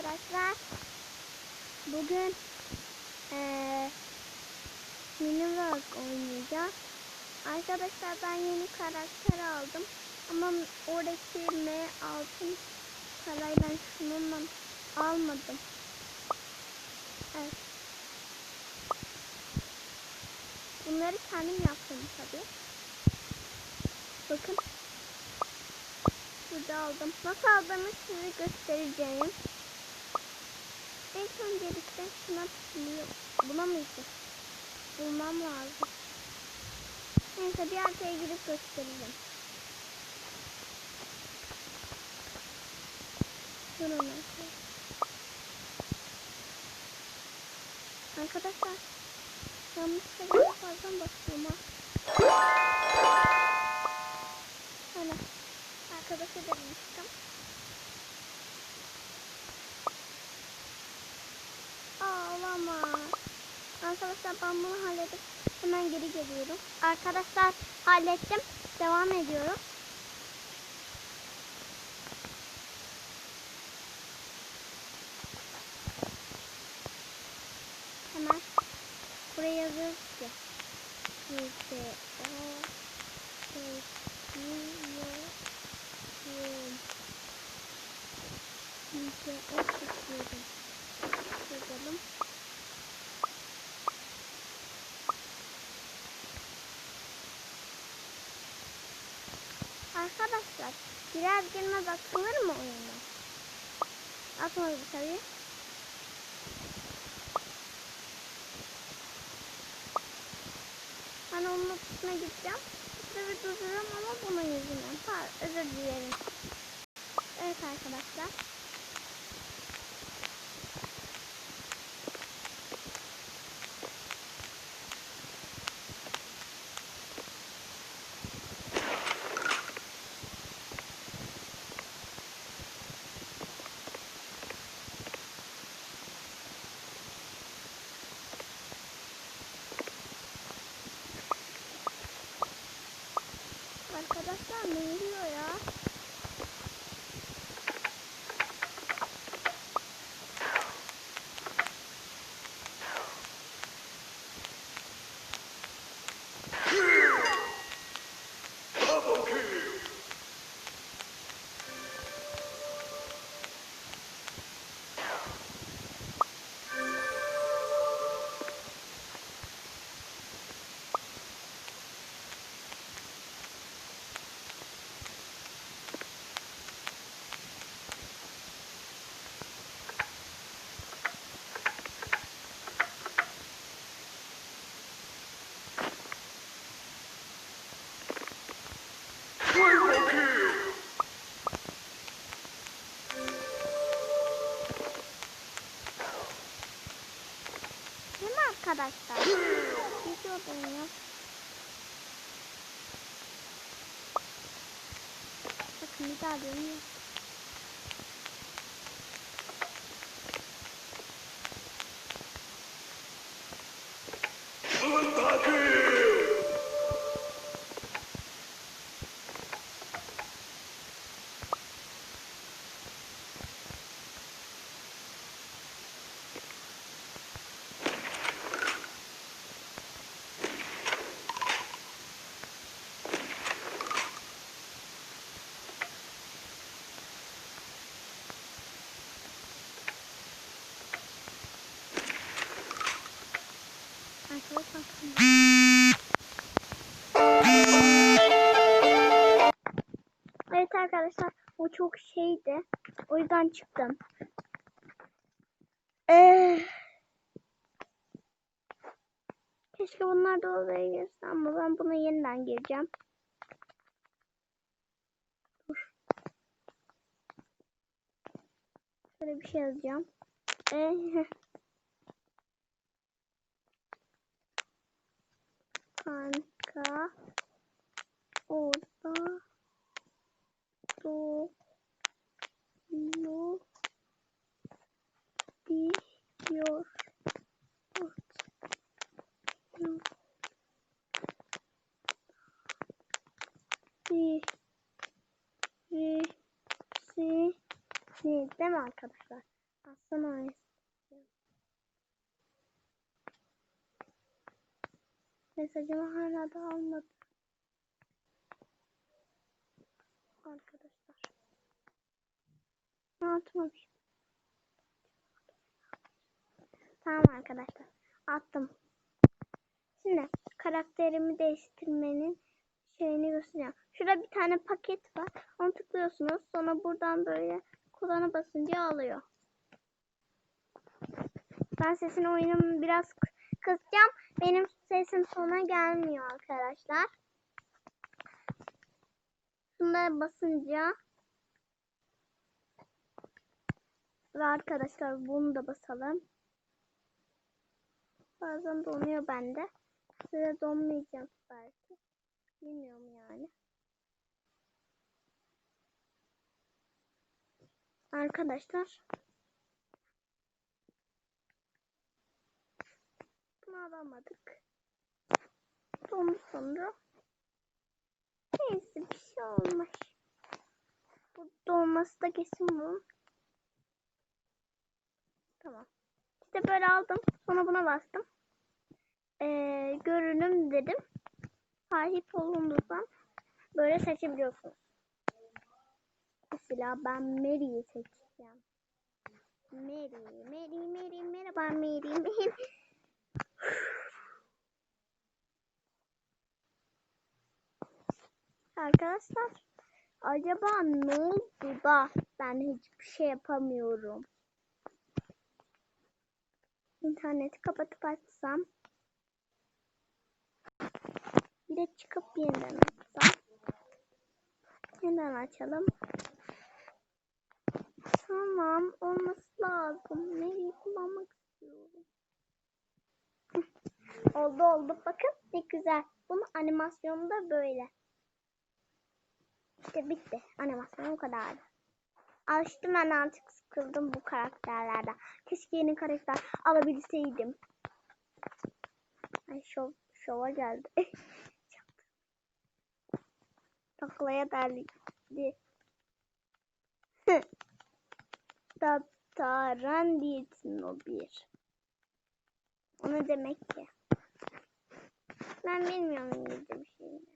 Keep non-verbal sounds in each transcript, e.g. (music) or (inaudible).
arkadaşlar. Bugün eee Miniworld oynayacağız. Arkadaşlar ben yeni karakter aldım. Ama oradaki M altın parayla şununla almadım. Evet. Bunları kendim yaptım tabii. Bakın. Burada aldım. Nasıl aldığımı size göstereceğim. İlk öncelikle şuna tıklıyor. Buna mı gideceğiz? Bulmam lazım. Neyse bir arkaya girip göstereceğim. Durun arkadaşlar. Yanlışlıkla biraz fazla basıyorum ha. Öyle. Arkadaşa demiştim. Olamaz. Arkadaşlar ben bunu halledip hemen geri geliyorum. Arkadaşlar hallettim. Devam ediyorum. Hemen buraya yazıyoruz ki. Yüzde o. Yüzde o çekiyorum. Yazalım. Arkadaşlar girer girmez atılır mı oyuna? Atmadı tabii. Ben onun üstüne gideceğim. Bir durdururum ama bunun yüzünden. Özür dilerim. Evet arkadaşlar. Arkadaşlar ne Değil mi arkadaşlar? Gidiyordum ya. Bakın bir daha dönüyor. Pentakill! Arkadaşlar o çok şeydi. O yüzden çıktım. Ee, keşke bunlar da odaya girse ama ben buna yeniden gireceğim. Dur. Şöyle bir şey yazacağım. Ee, (laughs) diyor. Birisi değil mi arkadaşlar? Aslan. Mesajımı hala da almadı. Arkadaşlar. Atmamış. Tamam arkadaşlar. Attım. Şimdi karakterimi değiştirmenin şeyini göstereceğim. Şurada bir tane paket var. Onu tıklıyorsunuz. Sonra buradan böyle kulağına basınca alıyor. Ben sesini oyunum biraz kı- kısacağım. Benim sesim sona gelmiyor arkadaşlar. Şuna basınca ve arkadaşlar bunu da basalım. Bazen donuyor bende. Size donmayacak belki. Bilmiyorum yani. Arkadaşlar. Bunu alamadık. Dondu sonra. Neyse bir şey olmaz. Bu dolması da kesin bunun. Tamam. İşte böyle aldım. Sonra buna bastım. Görünüm dedim. Sahip olunduğundan böyle seçebiliyorsunuz. Mesela ben Mary'i seçeceğim. Mary, Mary, Mary, merhaba Mary, Mary. Arkadaşlar, acaba ne oldu da ben hiçbir şey yapamıyorum? İnterneti kapatıp açsam. Bir de çıkıp yeniden açsam. Yeniden açalım. Tamam, olması lazım. Nereyi kullanmak istiyorum? Oldu oldu. Bakın ne güzel. Bunun animasyonu da böyle. İşte bitti. Animasyon bu kadardı. Alıştım ben artık sıkıldım bu karakterlerden. Keşke yeni karakter alabilseydim. Ay şov, şova geldi. (laughs) Taklaya derdi. Tataran (laughs) diyetin o bir. O ne demek ki? Ben bilmiyorum İngilizce bir şeyini.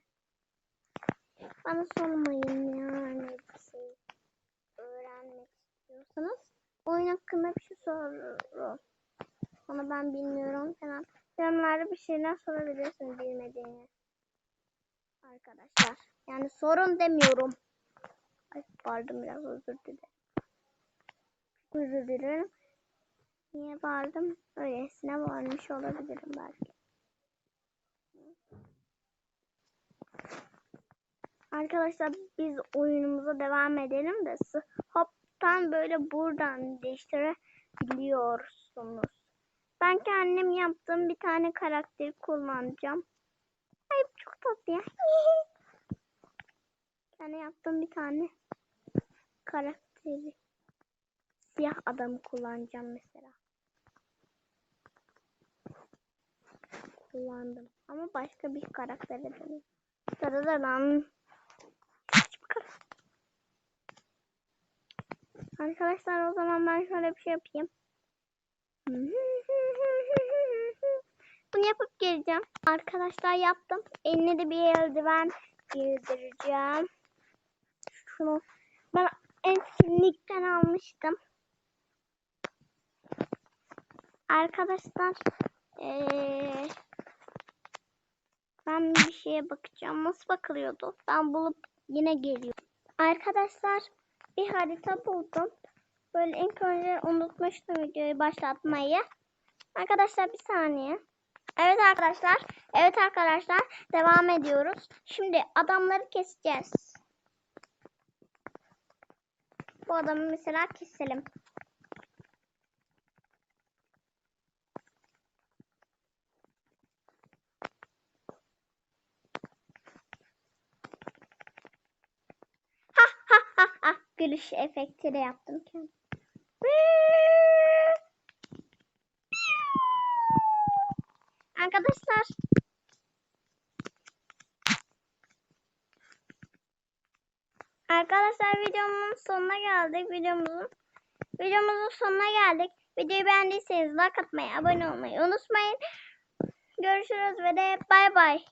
Bana sormayın yani bir şey öğrenmek istiyorsanız oyun hakkında bir şey sorun. Onu ben bilmiyorum falan. Yorumlarda bir şeyler sorabilirsiniz bilmediğiniz. Arkadaşlar. Yani sorun demiyorum. Ay bağırdım biraz özür dilerim. Özür dilerim. Niye bağırdım? Öylesine bağırmış olabilirim belki. Arkadaşlar biz oyunumuza devam edelim de hoptan böyle buradan değiştirebiliyorsunuz. Ben kendim yaptığım bir tane karakteri kullanacağım. Ay çok tatlı ya. (laughs) Kendi yaptığım bir tane karakteri. Siyah adamı kullanacağım mesela. Kullandım. Ama başka bir karaktere dönüyorum. Daradan. Arkadaşlar o zaman ben şöyle bir şey yapayım. (laughs) Bunu yapıp geleceğim. Arkadaşlar yaptım. Eline de bir eldiven giydireceğim. Şunu ben etkinlikten almıştım. Arkadaşlar eee, ben bir şeye bakacağım. Nasıl bakılıyordu? Ben bulup yine geliyorum. Arkadaşlar bir harita buldum. Böyle ilk önce unutmuştum videoyu başlatmayı. Arkadaşlar bir saniye. Evet arkadaşlar. Evet arkadaşlar. Devam ediyoruz. Şimdi adamları keseceğiz. Bu adamı mesela keselim. Ha ha ha ha. Gülüş efekti de yaptım kendim. Arkadaşlar Arkadaşlar videomun sonuna geldik. Videomuzun Videomuzun sonuna geldik. Videoyu beğendiyseniz like atmayı, abone olmayı unutmayın. Görüşürüz ve de bay bay.